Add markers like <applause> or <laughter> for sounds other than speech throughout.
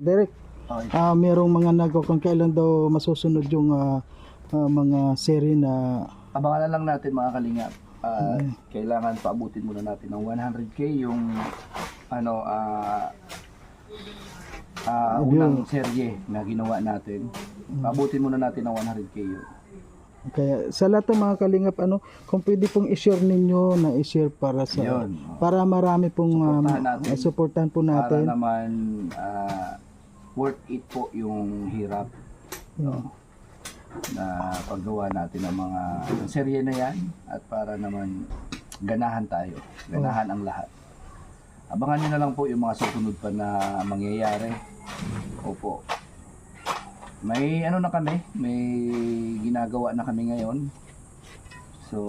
Derek, Okay. ah merong mga nagaw kung kailan daw masusunod yung ah, ah, mga serie na Abangan na lang natin mga kalingap. Ah, Kailangan paabutin muna natin ng 100k yung ano ah ah, unang serye na ginawa natin. Paabutin muna natin ng 100k yun. kaya sa lahat ng mga kalingap ano kung pwede pong i-share ninyo na i-share para sa Yun. para marami pong ah, Suportahan natin. ah, suportahan po Para natin naman ah, worth it po yung hirap Yeah. na paggawa natin ng mga serye na yan at para naman ganahan tayo. Ganahan ang lahat. Abangan nyo na lang po yung mga susunod pa na mangyayari. Opo. May ano na kami, may ginagawa na kami ngayon. So,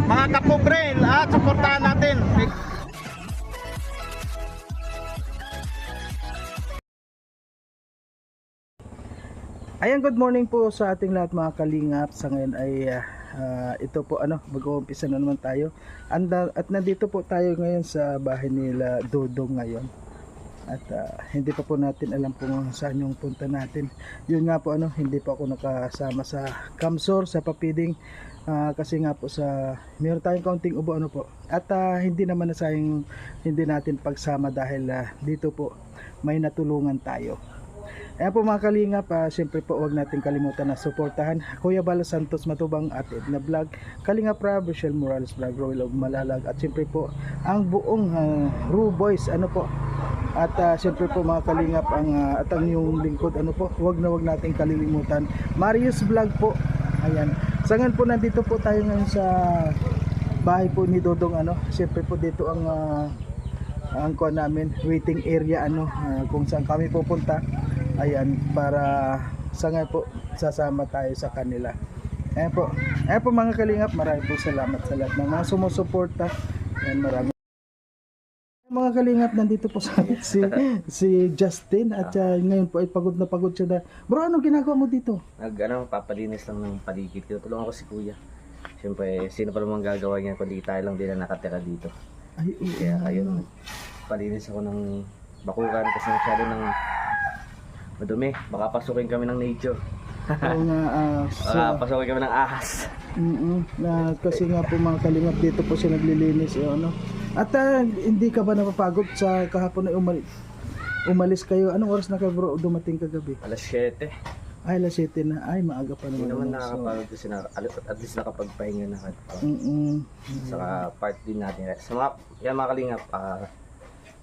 mga kapobre, lahat suportahan natin. Ayan, good morning po sa ating lahat mga kalingap. Sa ngayon ay ah, ito po ano, mag-uumpisa na naman tayo. Anda, at nandito po tayo ngayon sa bahay nila Dodong ngayon. At ah, hindi pa po natin alam kung saan yung punta natin. Yun nga po ano, hindi pa ako nakasama sa Kamsor, sa Papiding. Ah, kasi nga po sa meron tayong kaunting ubo ano po. At ah, hindi naman nasayang hindi natin pagsama dahil ah, dito po may natulungan tayo. Ayan po mga kalingap, ah, siyempre po huwag natin kalimutan na suportahan Kuya Bala Santos Matubang at Edna Vlog, Kalingap Rab, Rochelle Morales Vlog, Royal of Malalag at siyempre po ang buong uh, Ru Boys, ano po. At ah, siyempre po mga kalingap ang ah, at ang yung lingkod ano po. Huwag na huwag nating kalilimutan. Marius Vlog po. Ayan sa ngayon po nandito po tayo ngayon sa bahay po ni Dodong ano. Siyempre po dito ang ah, ang kuha namin waiting area ano ah, kung saan kami pupunta. Ayan para sa ngayon po sasama tayo sa kanila. Ayan po. Ayan po mga kalingap marami po salamat sa lahat ng mga sumusuporta. Ayan marami mga kalingap nandito po sa si <laughs> si Justin at ah, ngayon po ay pagod na pagod siya na bro ano ginagawa mo dito nag ano, papalinis lang ng paligid. Tinutulungan ko si kuya. Siyempre, sino pa naman gagawa niyan kundi tayo lang din na nakatira dito. ay oo Kaya ayun, ano. palinis ako ng bakuran kasi masyado ng madumi. Baka pasukin kami ng nature. oo nga <laughs> ah, Baka sa- pasukin kami ng ahas. Mm-mm. na kasi nga po mga kalingap dito po siya naglilinis eh, ano. At ah, hindi ka ba napapagod sa kahapon na umalis? Umalis kayo. Anong oras na kayo bro dumating kagabi? Alas 7. Ay, alas 7 na. Ay, maaga pa Hindi naman. naman ano, so- nakakapagod kasi na, at at least nakapagpahinga na kahit pa. Mm-mm. Saka part din natin. Sa mga, yan mga kalingap, ah,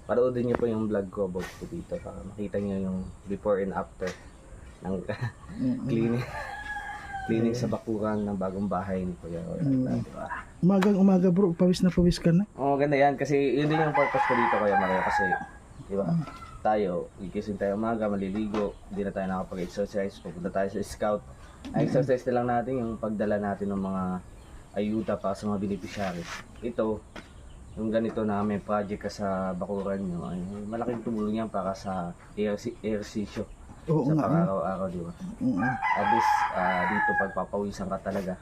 paroodin niyo po yung vlog ko about po dito para makita niyo yung before and after ng <laughs> cleaning cleaning sa bakuran ng bagong bahay ni Kuya Roy. Mm. Diba? Umagang umaga bro, pawis na pawis ka na. Oo, maganda yan kasi yun din yung purpose ko dito Kuya Mario kasi di ba tayo, gigising tayo umaga, maliligo, hindi na tayo nakapag-exercise, pupunta tayo sa scout. Ang exercise na lang natin yung pagdala natin ng mga ayuda para sa mga beneficiaries. Ito, yung ganito na may project ka sa bakuran nyo, ay malaking tumulong yan para sa ehersi- ehersisyo Oo sa nga. ah. pang-araw-araw, di ba? Oo. At least, ah, dito pagpapawisan ka talaga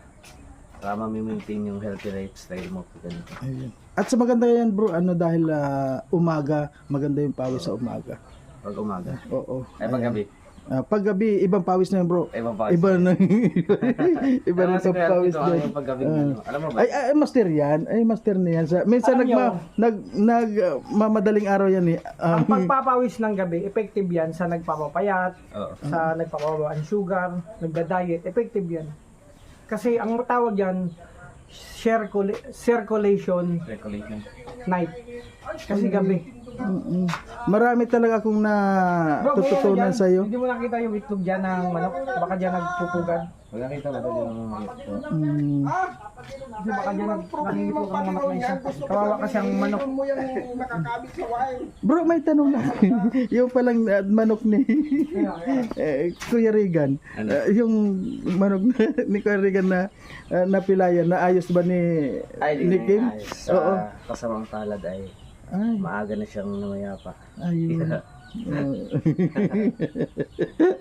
para ma-maintain yung healthy lifestyle mo. Ganito. Ayun. At sa maganda yan bro, ano dahil ah, umaga, maganda yung pawis sa umaga. Pag umaga. Oo. Ay, pag gabi. Ah, pag gabi, ibang pawis na yun bro. Ibang pa. Iba na <laughs> iba na sa pawis ito, doon. yung paggabi. Ah. alam mo ba? Ay, ay, master yan. Ay, master na yan. Sa, minsan Alam nagma, nyo- nag, nag, uh, mamadaling araw yan eh. Um, Ang pagpapawis ng gabi, effective yan sa nagpapapayat, Oo. sa nagpapababa ng sugar, nagda-diet, effective yan. Kasi ang tawag yan, circula- circulation Recollection. night. Kasi gabi. Mm-mm. Marami talaga akong na tututunan sa iyo. Hindi mo nakita yung itlog dyan ng manok? Baka dyan nagpupugan. Pag nakita mo dali ng ito. Mm. Kasi baka dyan nangingitlog ang manok na isa. Kawawa kasi ang manok. Bro, may tanong lang. <laughs> yung palang uh, manok ni <laughs> eh, Kuya Regan. Uh, yung manok na, <laughs> ni Kuya Regan na uh, napilayan, na ayos ba ni, Ay, ni Kim? Oo. kasamang palad ay Ay, maaga na siyang namayapa. ayun. <laughs>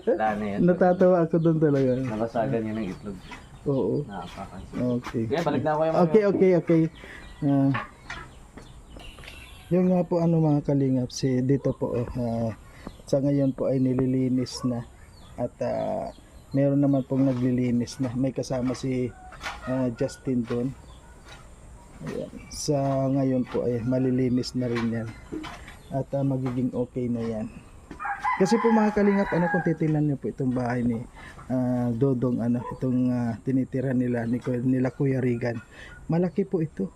Wala na yan. Natatawa ako doon talaga. Nabasagan niya ng itlog. Oo. Nakapakansin. Okay. Kaya balik na ako yung Okay, okay, okay. Ah, yun nga po ano mga kalingap, si dito po ah, sa ngayon po ay nililinis na at ah, meron naman pong naglilinis na. May kasama si ah, Justin doon. Ayan. Sa ngayon po ay malilinis na rin yan. At ah, magiging okay na yan. Kasi po mga kalingap, ano kung titingnan niyo po itong bahay ni ah, Dodong ano, itong ah, tinitira nila ni nila Kuya Regan. Malaki po ito.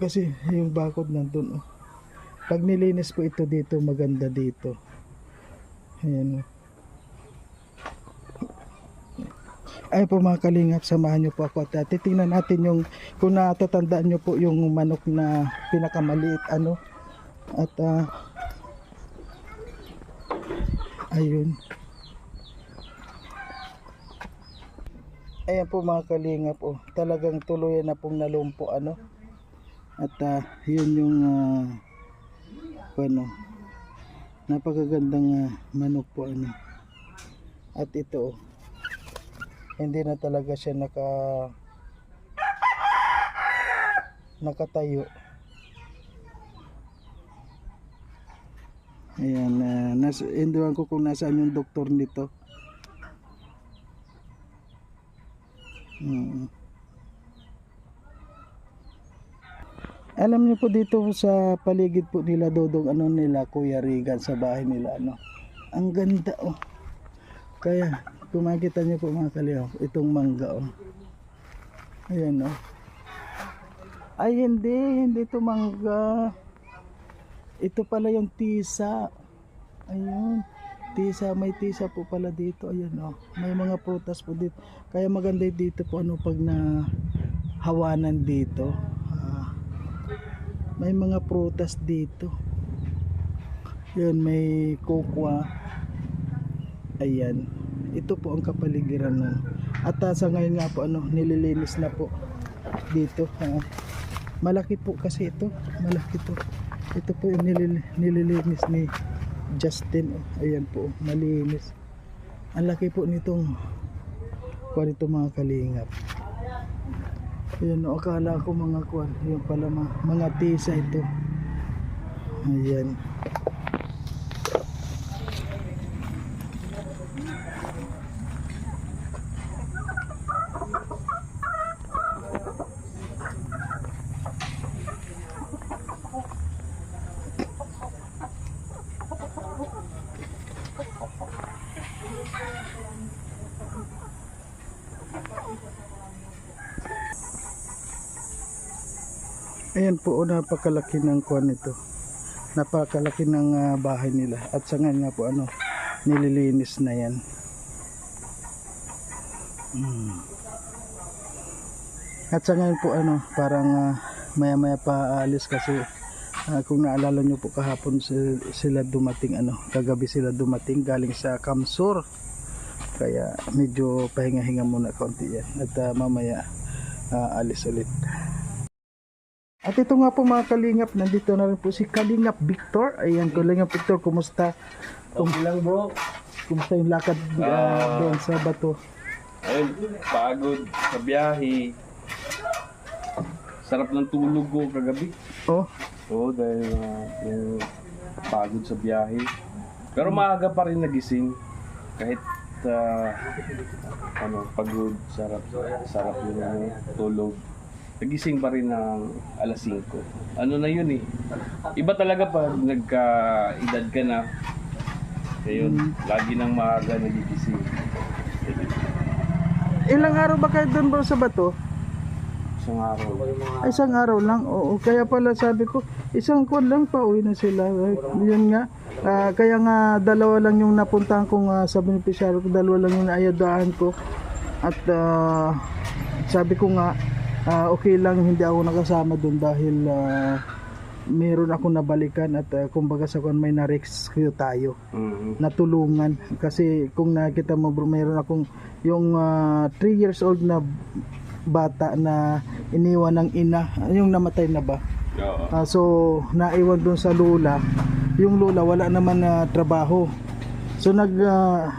Kasi yung bakod nandun oh. Pag nilinis po ito dito, maganda dito. Ayan oh. Ay po mga kalingap, samahan niyo po ako at uh, titingnan natin yung kung natatandaan niyo po yung manok na pinakamaliit ano at ah, ayun Ayan po mga kalingap oh. Talagang tuluyan na pong nalumpo ano. At ah, yun yung ah, ano napakagandang ah, manok po ano. At ito oh, hindi na talaga siya naka nakatayo. Ayan, uh, nas, hinduan ko kung nasaan yung doktor nito. Mm. Alam niyo po dito sa paligid po nila Dodong ano nila Kuya Regan sa bahay nila ano. Ang ganda oh. Kaya kung makita niyo po mga kaliyaw itong mangga oh. Ayan oh. Ay hindi, hindi ito mangga. Ito pala yung tisa. Ayun. Tisa, may tisa po pala dito. Ayun oh. May mga prutas po dito. Kaya maganda dito po ano pag na hawanan dito. Ah, may mga prutas dito. Yun, may kokwa. Ayan. Ito po ang kapaligiran nun. At ah, sa ngayon nga po ano, nililinis na po dito. ah. malaki po kasi ito. Malaki to. Ito po yung nilil- nililinis ni Justin. oh. Ayan po, malinis. Ang laki po nitong kuwan ito mga kalingap. Ayan, oh, akala ko mga kuwan. Yung pala mga, mga tisa ito. Ayan. Ayan po, oh, napakalaki ng kuwan nito. Napakalaki ng ah, bahay nila. At sa ngayon nga po, ano, nililinis na yan. Mm. At sa ngayon po, ano, parang ah, maya-maya pa aalis kasi ah, kung naalala nyo po kahapon si- sila dumating, ano, kagabi sila dumating galing sa Kamsur. Kaya medyo pahinga-hinga muna konti yan. At ah, mamaya ah, alis ulit. At ito nga po mga kalingap, nandito na rin po si Kalingap Victor. Ayan, Kalingap Victor, kumusta? Okay lang bro. Kumusta yung lakad ah, doon sa bato? Ayun, pagod sa biyahe. Sarap ng tulog ko kagabi. Oh, Oo, dahil ah, yung pagod sa biyahe. Pero maaga pa rin nagising. Kahit ah, ano, pagod, sarap, sarap yung ano, tulog. Nagising pa rin ng alas 5. Ano na yun eh. Iba talaga pag nagka-edad ka na. Ayun, lagi nang maaga nagigising. ilang araw ba kayo doon bro sa bato? isang araw. Ay, isang araw lang. Oo, kaya pala sabi ko, isang kwan lang pa uwi na sila. Yun nga. Ah, kaya nga dalawa lang yung napuntahan ko nga sa beneficiary ko, dalawa lang yung naayadahan ko. At ah, sabi ko nga, ah, okay lang hindi ako nakasama doon dahil ah, meron ako nabalikan at ah, kumbaga sa kwan may na-rescue tayo Mhm. natulungan kasi kung nakita mo bro mayroon akong yung 3 years old na bata na iniwan ng ina yung namatay na ba Oo. Ah, so naiwan doon sa lula yung lula wala naman na trabaho so nag ah,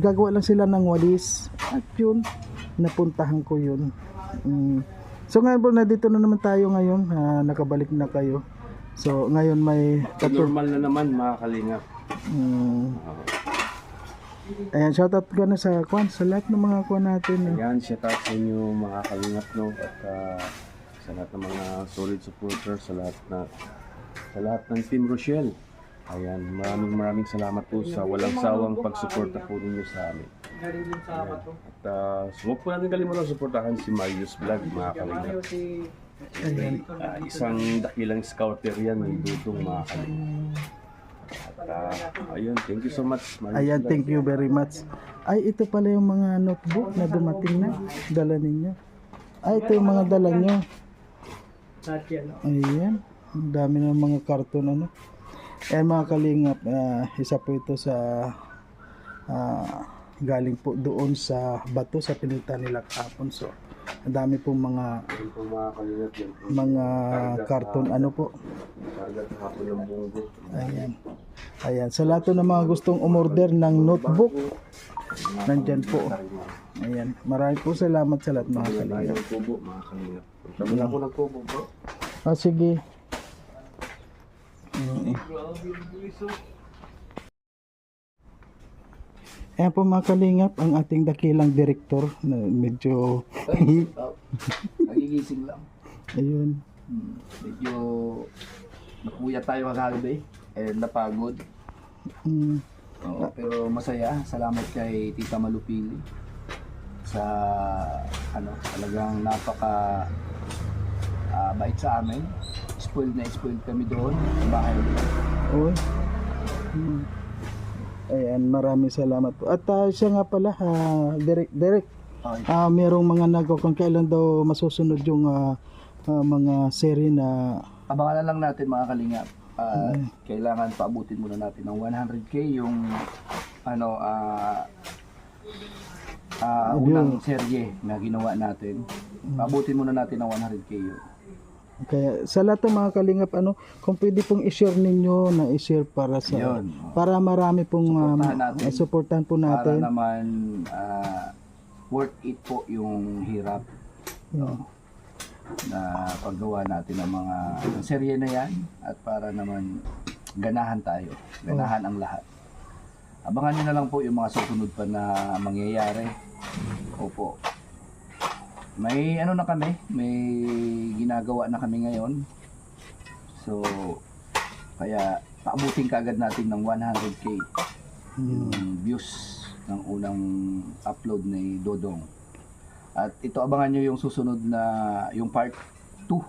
gagawa lang sila ng walis at yun napuntahan ko yun Mm. So ngayon bro nandito na naman tayo ngayon Ah, nakabalik na kayo so ngayon may Normal na naman mga kalingap. Mm. Ayan, shoutout ko na sa kwan, sa lahat ng mga kwan natin. no? Yan, shout out sa inyo mga kalingap no at ah, sa lahat ng mga solid supporters sa lahat na sa lahat ng Team Rochelle. Ayan, maraming maraming salamat po sa walang sawang pagsuporta po ninyo sa amin. Ayan. At uh, huwag po natin kalimutan suportahan si Marius Vlog mga kalingap. Ayan. Ah, isang dakilang scouter yan ni Dudong mga kalingap. At ah, ayun, thank you so much. Marius Ayan, thank you very much. Ay, ito pala yung mga notebook na dumating na. Dala ninyo. Ay, ito yung mga dala nyo. Ayan. Ang dami ng mga karton ano. Ayan mga kalingap, ah, isa po ito sa ah, galing po doon sa bato sa pinunta nila kahapon. So, ang dami pong mga po mga kalingap po. mga karton ano po. Ayan. Ayan. Sa lahat po ng mga gustong umorder ng notebook, nandyan po. Ayan. Marami po salamat sa lahat mga kalingap. ng kubo, mga kalingap. Sabi na ako ng kubo, bro. Ah, sige. Mm. Ayan po mga kalingap, ang ating dakilang direktor na medyo, <laughs> nagigising lang. ayun, Hmm, medyo nakuya tayo kagabi and napagod. mm, Oo, pero masaya. Salamat kay Tita Malupili sa ano, talagang napaka ah, bait sa amin. Spoiled na spoiled kami doon sa bahay nila. oy. Mm. Ayan, maraming salamat po. At ah, siya nga pala, ah, Derek, Derek, Okay. Ah, merong mga nagaw kung kailan daw masusunod yung ah, ah, mga serie na Abangan na lang natin mga kalingap. Ah, Kailangan paabutin muna natin ng 100k yung ano ah ah, unang serye na ginawa natin. Paabutin muna natin ng 100k yun. Kaya sa lahat ng mga kalingap ano kung pwede pong i-share ninyo na i-share para sa Yun. para marami pong um, Suportahan natin. uh, suportahan po Para natin naman ah, worth it po yung hirap Yeah. na paggawa natin ng mga ng serye na yan at para naman ganahan tayo. Ganahan ang lahat. Abangan nyo na lang po yung mga susunod pa na mangyayari. Opo. May ano na kami, may ginagawa na kami ngayon. So, kaya paabutin kaagad natin ng 100k yung views ng unang upload ni Dodong. At ito abangan nyo yung susunod na yung part 2.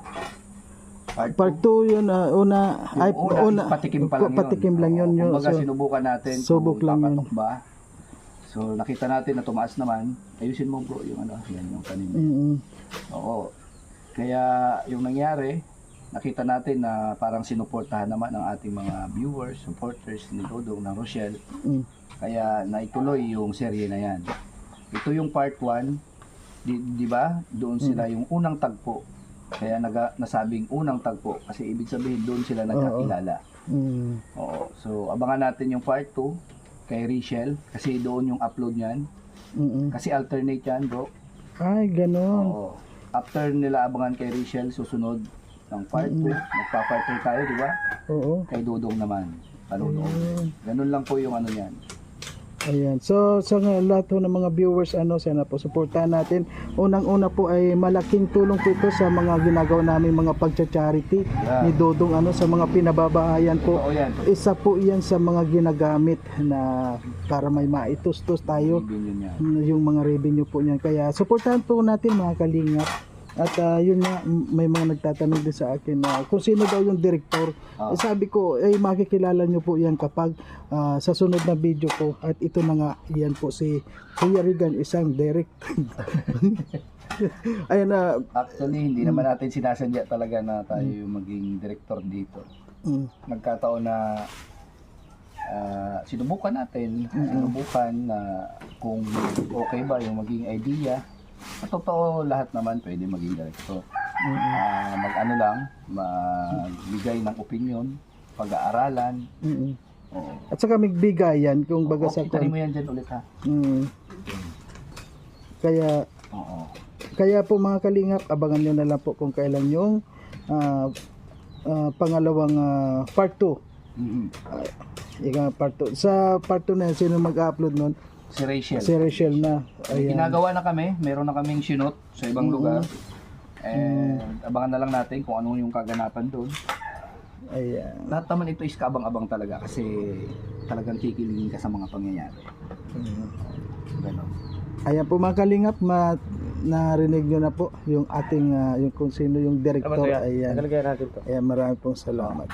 Part part 2 yun ah, una ay una, una patikim pa lang yun. patikim lang yun, yun. Kumbaga So, sinubukan natin subok kung lang yun. papatok ba. So nakita natin na tumaas naman. Ayusin mo bro yung ano, yan yung kanina. mm, Oo. Kaya yung nangyari, nakita natin na parang sinuportahan naman ng ating mga viewers, supporters ni Dodong ng Rochelle. mm, Kaya naituloy yung serye na yan. Ito yung part 1, di, di ba? Doon sila yung unang tagpo. Kaya naga, nasabing unang tagpo kasi ibig sabihin doon sila nagkakilala. mm, Oo. So abangan natin yung part 2 kay Richelle kasi doon yung upload niyan. mm, Kasi alternate yan, bro. ay ganon Oo. After nila abangan kay Richelle, susunod ng part 2. Magpa-part 2 tayo, di ba? oo Kay Dudong naman. Panunood. Ganun lang po yung ano niyan. Ayan. So sa nga- lahat po ng mga viewers ano sana po suportahan natin. Unang-una po ay malaking tulong po ito sa mga ginagawa namin mga pagcha-charity Yeah. ni Dodong ano sa mga pinababahayan po. Yan. Isa po 'yan sa mga ginagamit na para may maitustos tayo yung mga revenue po niyan. Kaya suportahan po natin mga kalingap At ah, yun nga, m- may mga nagtatanong din sa akin na kung sino daw yung director. Ah. Eh, sabi ko, eh makikilala nyo po yan kapag ah, sa sunod na video ko. At ito na nga, yan po si Kuya Regan, isang director. <laughs> Ayan na, Actually, hindi naman natin sinasadya talaga na tayo yung maging director dito. mm, Nagkataon na ah, sinubukan natin, sinubukan na kung okay ba yung maging idea. Sa totoo, lahat naman pwede maging director. Ah, mag-ano lang, magbigay ng opinion, pag-aaralan. mm, Oo. At saka magbigay yan kung baga sa Okay, mo yan dyan ulit ha. Mm. Kaya Oo. kaya po mga kalingap, abangan nyo na lang po kung kailan yung ah, ah, pangalawang ah, part 2. Mhm. Ika part 2. Sa part 2 na sino mag-upload nun? Si Rachel. Si Rachel na. Ayan. Ginagawa na kami, meron na kaming sinot sa ibang lugar. And abangan na lang natin kung ano yung kaganapan doon. Ayan. Lahat naman ito is kaabang-abang talaga kasi talagang kikilingin ka sa mga pangyayari. Ganon. Ayan po mga kalingap, ma narinig nyo na po yung ating, ah, yung kung sino yung director. Ayan. Nakalagay natin to. Ayan, marami pong salamat.